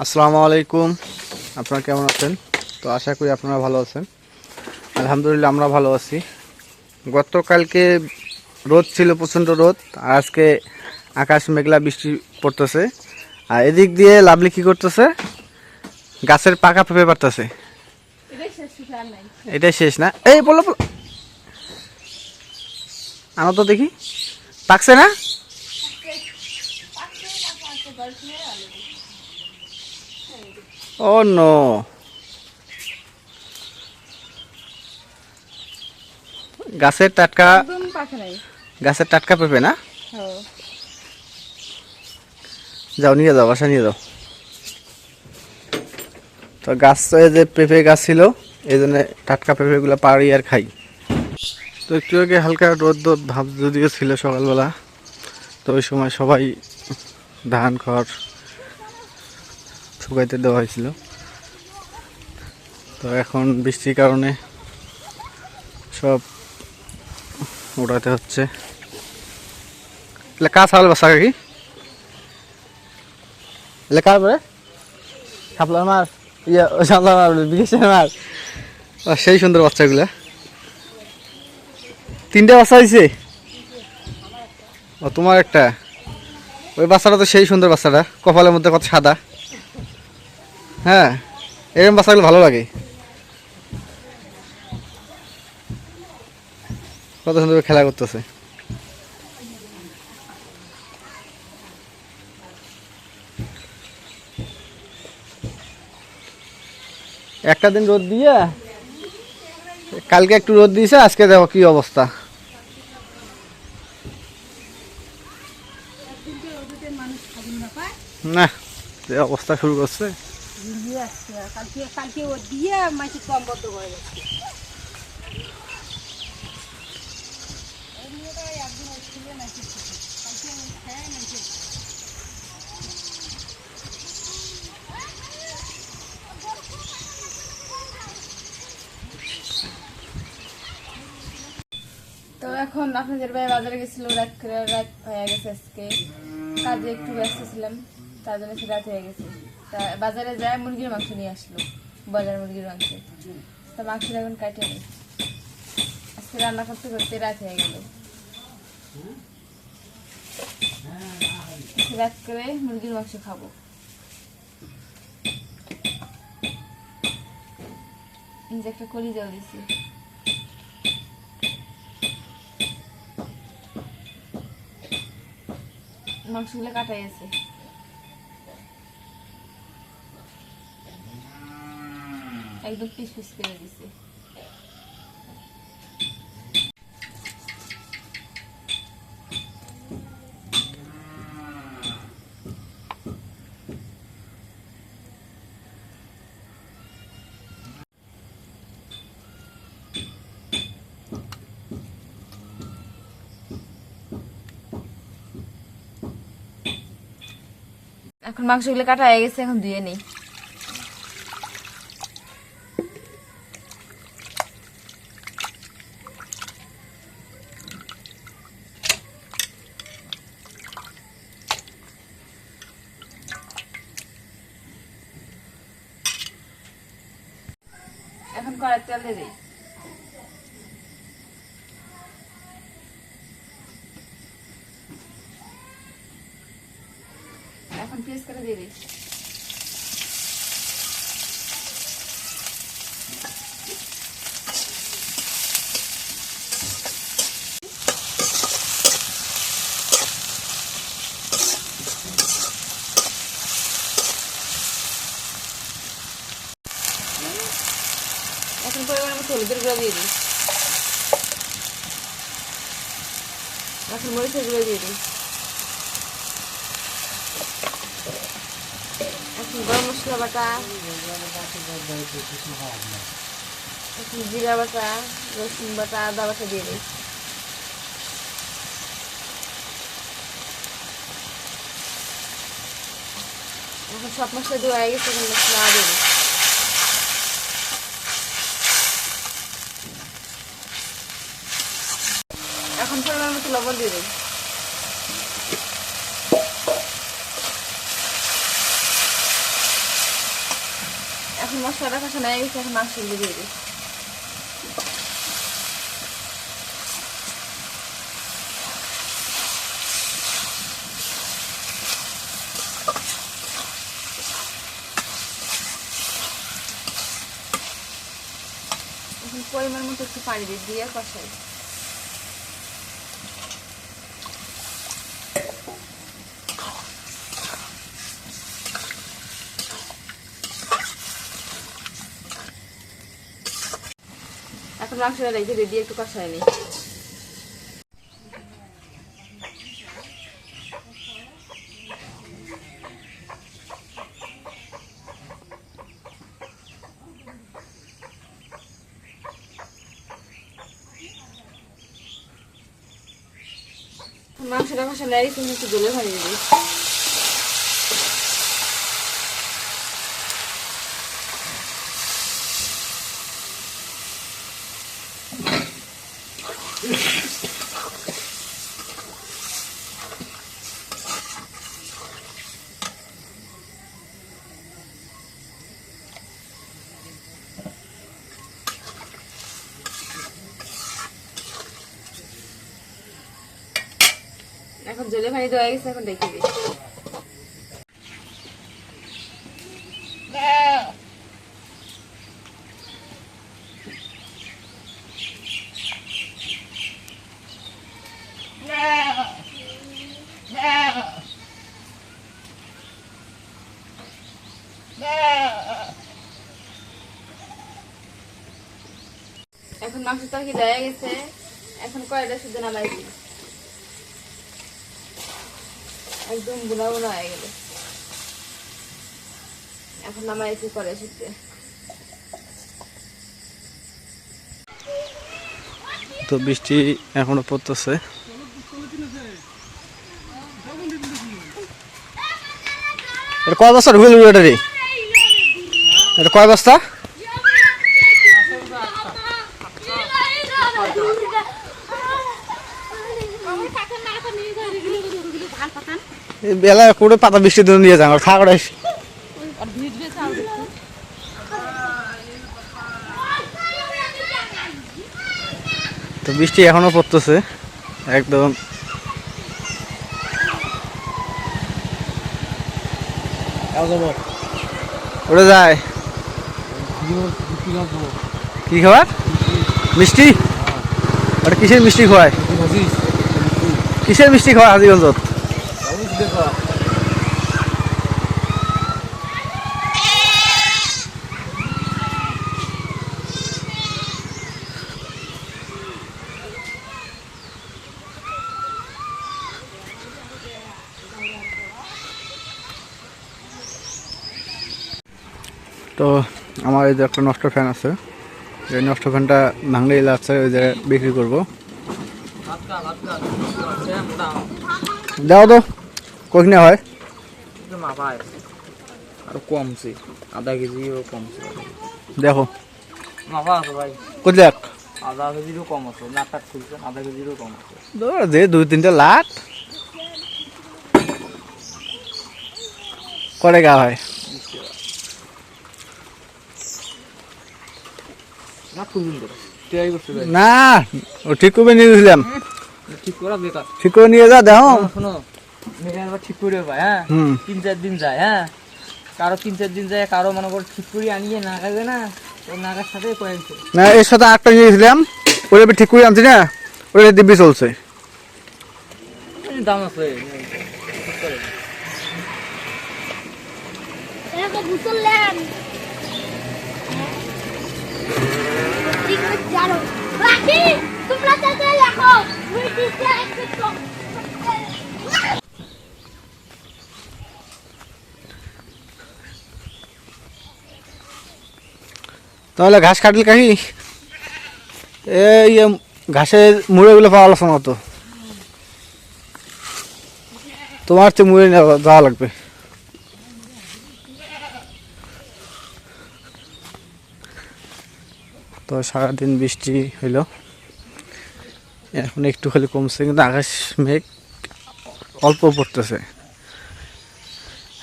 আসসালামু আলাইকুম আপনারা কেমন আছেন তো আশা করি আপনারা ভালো আছেন আলহামদুলিল্লাহ আমরা ভালো আছি গতকালকে রোদ ছিল প্রচণ্ড রোদ আর আজকে আকাশ মেঘলা বৃষ্টি পড়তেছে আর এদিক দিয়ে লাভলি কি করতেছে গাছের পাকা পেঁপে পারতেছে এটাই শেষ না এই বলো বলো আনো তো দেখি পাকছে না ও নো গাছের টাটকা গাছের টাটকা পেঁপে না? হ্যাঁ। যাও নিয়ে যাও বাসা নিয়ে যাও। তো গাছ তো যে পেঁপে গাছ ছিল এই জন্য টাটকা পেঁপেগুলো পাড়ি আর খাই। তো একটু আগে হালকা রোদ রোদ ভাব যদিও ছিল সকালবেলা তো ওই সময় সবাই ধান খড় শুকাইতে দেওয়া হয়েছিল। তো এখন বৃষ্টির কারণে সব ওড়াতে হচ্ছে। এলে কাজ হাল বাসা কি লেখার পরে শাপলার মার। ইয়ে ও শাপলার মার বলে, বিদেশের মার। সেই সুন্দর বাচ্চাগুলা। তিনটে বাচ্চা হয়েছে ও তোমার একটা। ওই বাচ্চাটা তো সেই সুন্দর বাচ্চাটা। কপালের মধ্যে কত সাদা। হ্যাঁ এরকম বাচ্চাগুলো ভালো লাগে। কত সুন্দর খেলা করতেছে। একটা দিন রোদ দিয়ে কালকে একটু রোদ দিয়েছে আজকে দেখো কি অবস্থা। না যে অবস্থা শুরু করছে। কালকে কালকে ও দিয়ে যাচ্ছে তো এখন আপনাদের ভাই বাজারে গেছিল, রাত রাত হয়ে গেছে আজকে। কাজে একটু ব্যস্ত ছিলাম, তার জন্য সে রাত হয়ে গেছে। তা বাজারে যায়, মুরগির মাংস নিয়ে আসলো, বাজার মুরগির মাংস। তা মাংসটা এখন কাটে আজকে রান্না করতে করতে রাত হয়ে গেল। রাত করে মুরগির মাংস খাব। যে একটা কলি জল দিছি। মাংসগুলো কাটাই আছে। একদম পিস পিস করে দিছে। এখন মাংসগুলো কাটা হয়ে গেছে এখন ধুয়ে নেই। এখন কড়াই তেল দিয়ে দিই এখন পেস্ট করে দিয়ে দিই এখন পরিমাণ মতো হলুদের গুঁড়া দিয়ে দিই এখন মরিচের গুঁড়া দিয়ে দিই। এখন গরম মশলা বাটা, এখন জিরা বাটা, রসুন বাটা, আদা বাটা দিয়ে দিই। এখন সব মশলা দেওয়া হয়ে গেছে, এখন মশলা দিয়ে দিই এখন এখন মশলাটা কষানো হয়ে গেছে, এখন মাংসগুলো দিয়ে দিই পরিমাণ মতো একটু পানি দিয়ে দিয়ে কষাই। মাংসটা রেখে দিয়ে একটু কষাই নিই মাংসটা গেছে একটু জলে ভাজিয়ে দিই এখন জলে ভাজি দেওয়া গেছে, এখন দেখে দিই। এখন মাংস তরকারি দেওয়া গেছে। এখন কয়টা শুদ্ধ নামাই দিই হয়ে এখন নামাই এসে করে তো বৃষ্টি এখনও পড়তেছে। কয় বস্তা ঢুকে এটা এটা কয় বস্তা এই বেলা করে পাতা বৃষ্টি দিন নিয়ে যান ওটা তো বৃষ্টি এখনও পড়তেছে, একদম। ওটা যায়। কি খাবার? মিষ্টি? ওটা কিসের মিষ্টি খাওয়ায়? কিসের মিষ্টি খাওয়ায় হাজিগঞ্জত? তো আমার এই যে একটা নষ্ট ফ্যান আছে। এই নষ্ট ফ্যানটা ভাঙলে আছে ওই জায়গায় বিক্রি করব। দাও তো। কোথায় হয়? মাপায় আরও কমছে আধা কেজিও কমছে। দেখো। মাপা আছে ভাই। কোথায় দেখ আধা কেজিরও কম আছে নাকটা খুলছে আধা কেজিরও কম আছে। ধর যে দুই তিনটা লাখ করে গা হয়? না ও ঠিক করে নিয়ে গেছিলাম। ঠিক করা বেকার। ঠিক করে নিয়ে যা দেখো। শোনো। মেয়েরা ঠিক করে ভাই হ্যাঁ? হুম। তিন চার দিন যায় হ্যাঁ? কারও তিন চার দিন যায় কারও মনে করো ঠিক করে আনিয়ে না খাবে না ওই নাগার সাথে না এর সাথে আটটা নিয়ে গেছিলাম ওটা ঠিক করে আনছি না ওটা দিব্যি চলছে। দাম আছে। তোমরা তাতে লেখো ব্রিটিশে একটু তাহলে ঘাস কাটলে কাকি এই ঘাসের মুড়েগুলো পাওয়া লাগছে না তো। তোমার তো মুড়ে যাওয়া লাগবে। তো সারাদিন বৃষ্টি হইল। এখন একটু খালি কমছে, কিন্তু আকাশ মেঘ অল্প পড়তেছে।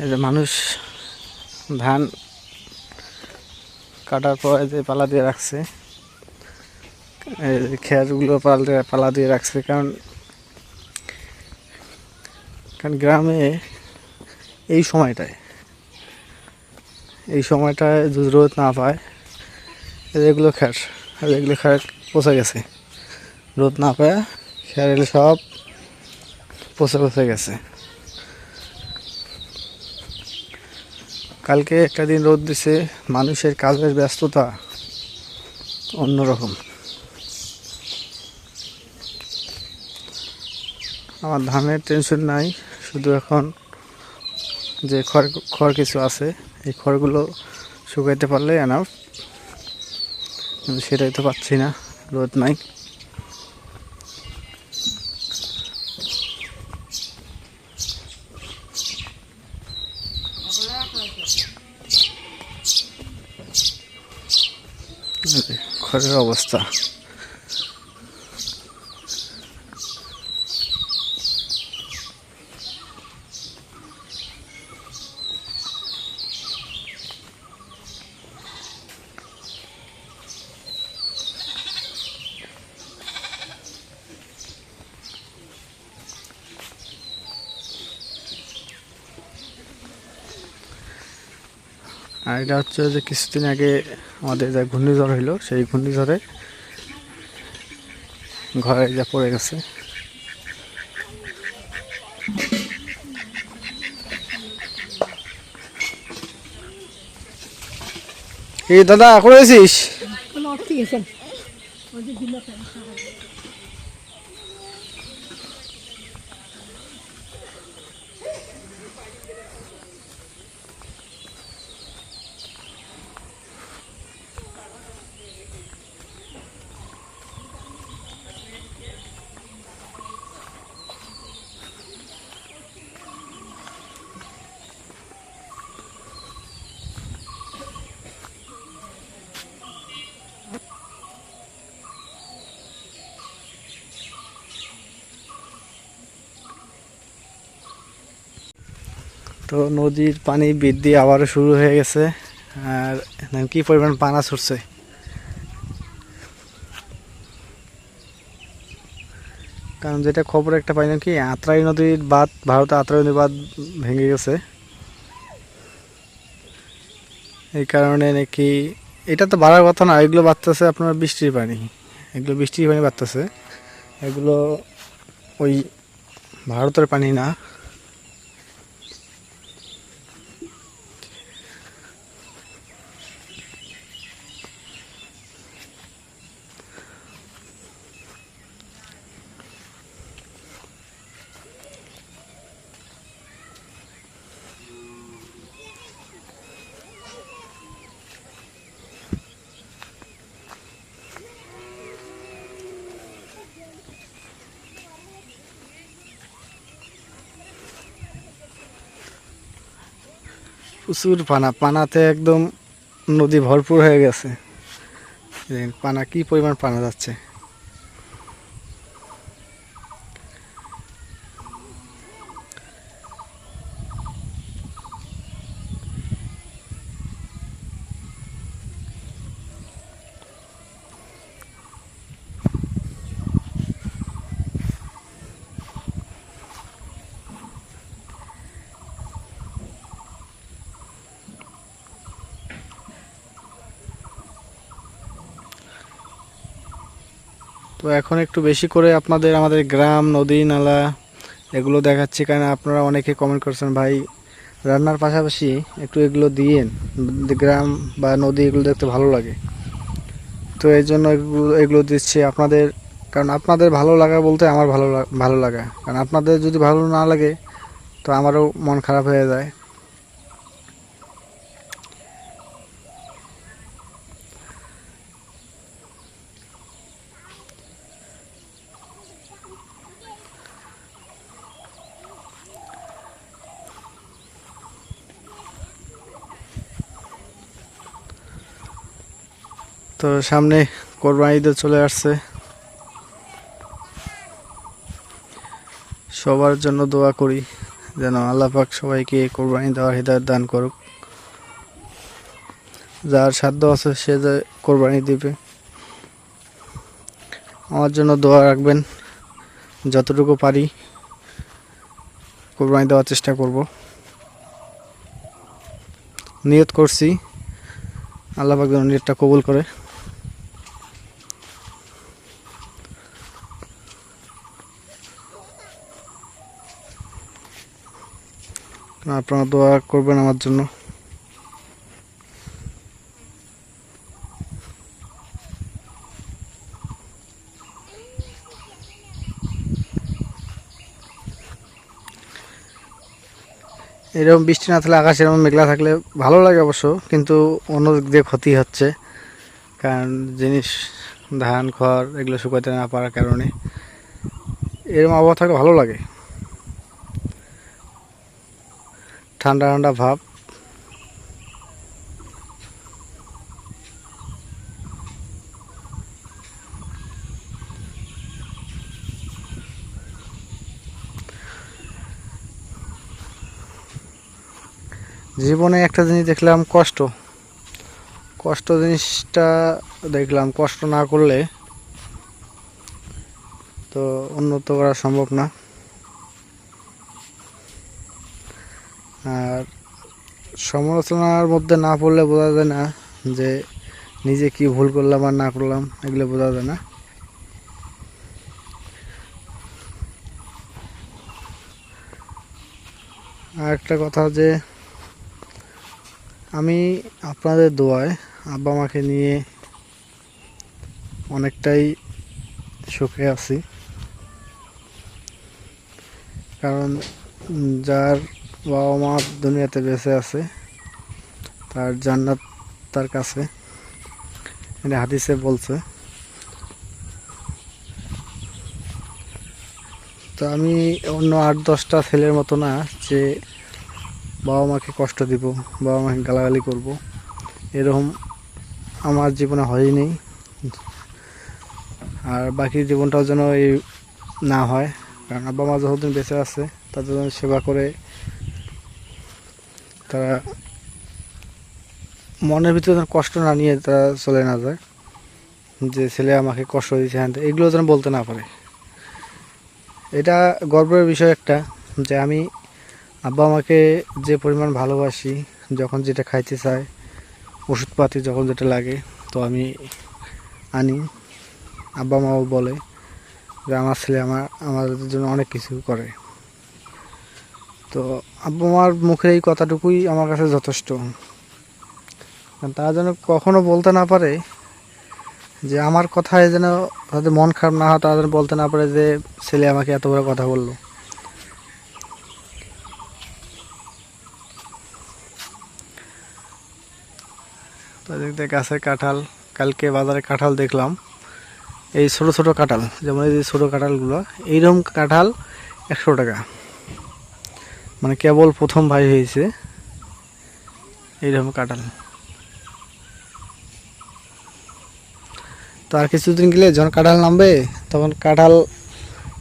এই যে মানুষ ধান কাটার পর যে পালা দিয়ে রাখছে। খেয়ারগুলো পালা পালা দিয়ে রাখছে, কারণ কারণ গ্রামে এই সময়টায় এই সময়টায় যদি রোদ না পায়। এগুলো খ্যার আর এগুলো খ্যার পচে গেছে। রোদ না পায় খ্যার এগুলো সব পচে পচে গেছে। কালকে একটা দিন রোদ দিছে, মানুষের কাজের ব্যস্ততা অন্যরকম। আমার ধানের টেনশন নাই, শুধু এখন যে খড় খড় কিছু আছে, এই খড়গুলো শুকাইতে পারলে এনাফ কিন্তু সেটাই তো পাচ্ছি না, রোদ নাই। যে অবস্থা। এটা হচ্ছে যে কিছুদিন আগে আমাদের যা ঘূর্ণিঝড় হইল, সেই ঘূর্ণিঝড়ে ঘরে যা পড়ে গেছে। এই দাদা করে আছিস? তো নদীর পানি বৃদ্ধি আবারও শুরু হয়ে গেছে। আর কি পরিমাণ পানা ছুটছে। কারণ যেটা খবর একটা পাইলাম কি, আত্রাই নদীর বাঁধ, ভারতে আত্রাই নদীর বাঁধ ভেঙে গেছে। এই কারণে নাকি, এটা তো বাড়ার কথা না, এগুলো বাড়তেছে আপনার বৃষ্টির পানি। এগুলো বৃষ্টির পানি বাড়তেছে। এগুলো ওই ভারতের পানি না। প্রচুর পানা। পানাতে একদম নদী ভরপুর হয়ে গেছে। পানা কি পরিমাণ পানা যাচ্ছে? এখন একটু বেশি করে আপনাদের আমাদের গ্রাম, নদী, নালা এগুলো দেখাচ্ছি, কারণ আপনারা অনেকে কমেন্ট করছেন, ভাই, রান্নার পাশাপাশি একটু এগুলো দিয়েন। গ্রাম বা নদী এগুলো দেখতে ভালো লাগে। তো এই জন্য এগুলো দিচ্ছি আপনাদের, কারণ আপনাদের ভালো লাগা বলতে আমার ভালো ভালো লাগা। কারণ আপনাদের যদি ভালো না লাগে, তো আমারও মন খারাপ হয়ে যায়। তো সামনে কোরবানি ঈদও চলে আসছে। সবার জন্য দোয়া করি, যেন আল্লাহ পাক সবাইকে কোরবানি দেওয়ার হৃদয় দান করুক। যার সাধ্য আছে সে যে কোরবানি দিবে। আমার জন্য দোয়া রাখবেন, যতটুকু পারি কোরবানি দেওয়ার চেষ্টা করব। নিয়ত করছি, আল্লাহ পাক যেন নিয়তটা কবুল করে। আপনারা দোয়া করবেন আমার জন্য। এরকম বৃষ্টি না থাকলে, আকাশ এরকম মেঘলা থাকলে ভালো লাগে অবশ্য, কিন্তু অন্য দিক দিয়ে ক্ষতি হচ্ছে। কারণ জিনিস, ধান, খড়, এগুলো শুকাতে না পারার কারণে। এরকম আবহাওয়া থাকলে ভালো লাগে। ঠান্ডা ঠান্ডা ভাব। জীবনে একটা জিনিস দেখলাম, কষ্ট। কষ্ট জিনিসটা দেখলাম, কষ্ট না করলে তো উন্নত করা সম্ভব না। সমালোচনার মধ্যে না পড়লে বোঝা যায় না যে নিজে কি ভুল করলাম আর না করলাম, এগুলো বোঝা যায় না। আর একটা কথা যে, আমি আপনাদের দোয়ায় আব্বা মাকে নিয়ে অনেকটাই সুখে আছি। কারণ যার বাবা মা দুনিয়াতে বেঁচে আছে তার জান্নাত তার কাছে। এটা হাদিসে বলছে। তো আমি অন্য আট, দশটা ছেলের মতো না যে বাবা মাকে কষ্ট দিব, বাবা মাকে গালাগালি করব। এরকম আমার জীবনে হয়নি আর বাকি জীবনটাও যেন এই না হয়। কারণ আব্বা মা যতদিন বেঁচে আছে, তাদের সেবা করে তারা মনের ভিতরে যেন কষ্ট না নিয়ে তারা চলে না যায়, যে ছেলে আমাকে কষ্ট দিয়েছে, হ্যান এগুলো যেন বলতে না পারে। এটা গর্বের বিষয় একটা, যে আমি আব্বা আমাকে যে পরিমাণ ভালোবাসি, যখন যেটা খাইতে চায়, ওষুধপাতি যখন যেটা লাগে, তো আমি আনি। আব্বা মাও বলে যে আমার ছেলে আমার, আমাদের জন্য অনেক কিছু করে। তো আব্বা মার মুখের এই কথাটুকুই আমার কাছে যথেষ্ট। তারা যেন কখনো বলতে না পারে যে আমার কথায় যেন তাদের মন খারাপ না হয়, তারা যেন বলতে না পারে যে ছেলে আমাকে এত বড় কথা বলল। তো দেখতে গাছের কাঁঠাল, কালকে বাজারে কাঁঠাল দেখলাম। এই ছোট ছোট কাঁঠাল, যেমন এই যে ছোটো কাঁঠালগুলো, এইরকম কাঁঠাল একশো টাকা। মানে কেবল প্রথম ভাই হয়েছে। এইরকম কাঁঠাল। তো আর কিছুদিন গেলে যখন কাঁঠাল নামবে, তখন কাঁঠাল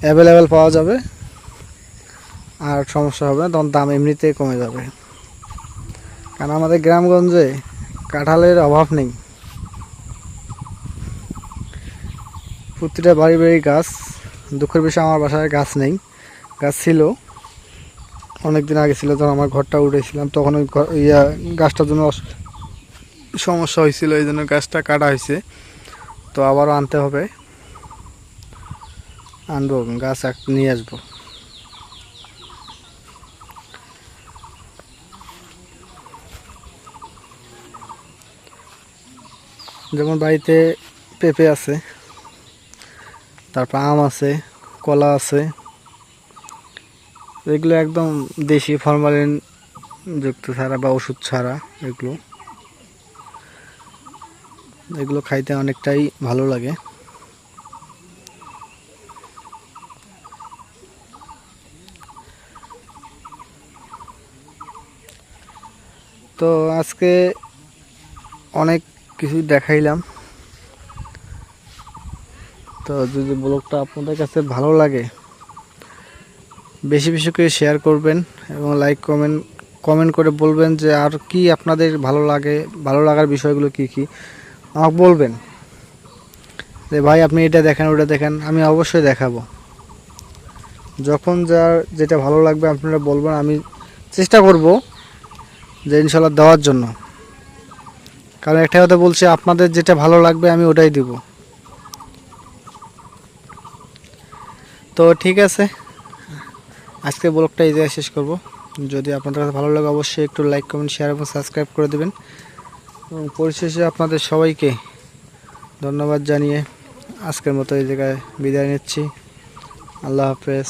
অ্যাভেলেবেল পাওয়া যাবে। আর সমস্যা হবে না, তখন দাম এমনিতেই কমে যাবে। কারণ আমাদের গ্রামগঞ্জে কাঁঠালের অভাব নেই। প্রতিটা বাড়ি বাড়ি গাছ, দুঃখের বিষয় আমার বাসায় গাছ নেই। গাছ ছিল অনেক দিন আগে ছিল, যখন আমার ঘরটা উঠেছিলাম, তখন ওই ইয়া গাছটার জন্য সমস্যা হয়েছিল, এই জন্য গাছটা কাটা হয়েছে। তো আবারও আনতে হবে। আনব, গাছ এক নিয়ে আসব। যেমন বাড়িতে পেঁপে আছে, তারপর আম আছে, কলা আছে, এগুলো একদম দেশি ফরমালিন যুক্ত ছাড়া বা ওষুধ ছাড়া এগুলো। এগুলো খাইতে অনেকটাই ভালো লাগে। তো আজকে অনেক কিছু দেখাইলাম। তো যদি ব্লগটা আপনাদের কাছে ভালো লাগে, বেশি বেশি করে শেয়ার করবেন এবং লাইক কমেন্ট কমেন্ট করে বলবেন যে আর কি আপনাদের ভালো লাগে, ভালো লাগার বিষয়গুলো কি কি। আমাকে বলবেন। যে ভাই, আপনি এটা দেখেন, ওটা দেখেন, আমি অবশ্যই দেখাবো। যখন যার যেটা ভালো লাগবে, আপনারা বলবেন, আমি চেষ্টা করব যে ইনশাল্লাহ দেওয়ার জন্য। কারণ একটা কথা বলছি, আপনাদের যেটা ভালো লাগবে, আমি ওটাই দিব। তো ঠিক আছে, আজকে ব্লগটা এই জায়গায় শেষ করব। যদি আপনাদের কাছে ভালো লাগে, অবশ্যই একটু লাইক কমেন্ট শেয়ার এবং সাবস্ক্রাইব করে দেবেন। এবং পরিশেষে আপনাদের সবাইকে ধন্যবাদ জানিয়ে আজকের মতো এই জায়গায় বিদায় নিচ্ছি। আল্লাহ হাফেজ।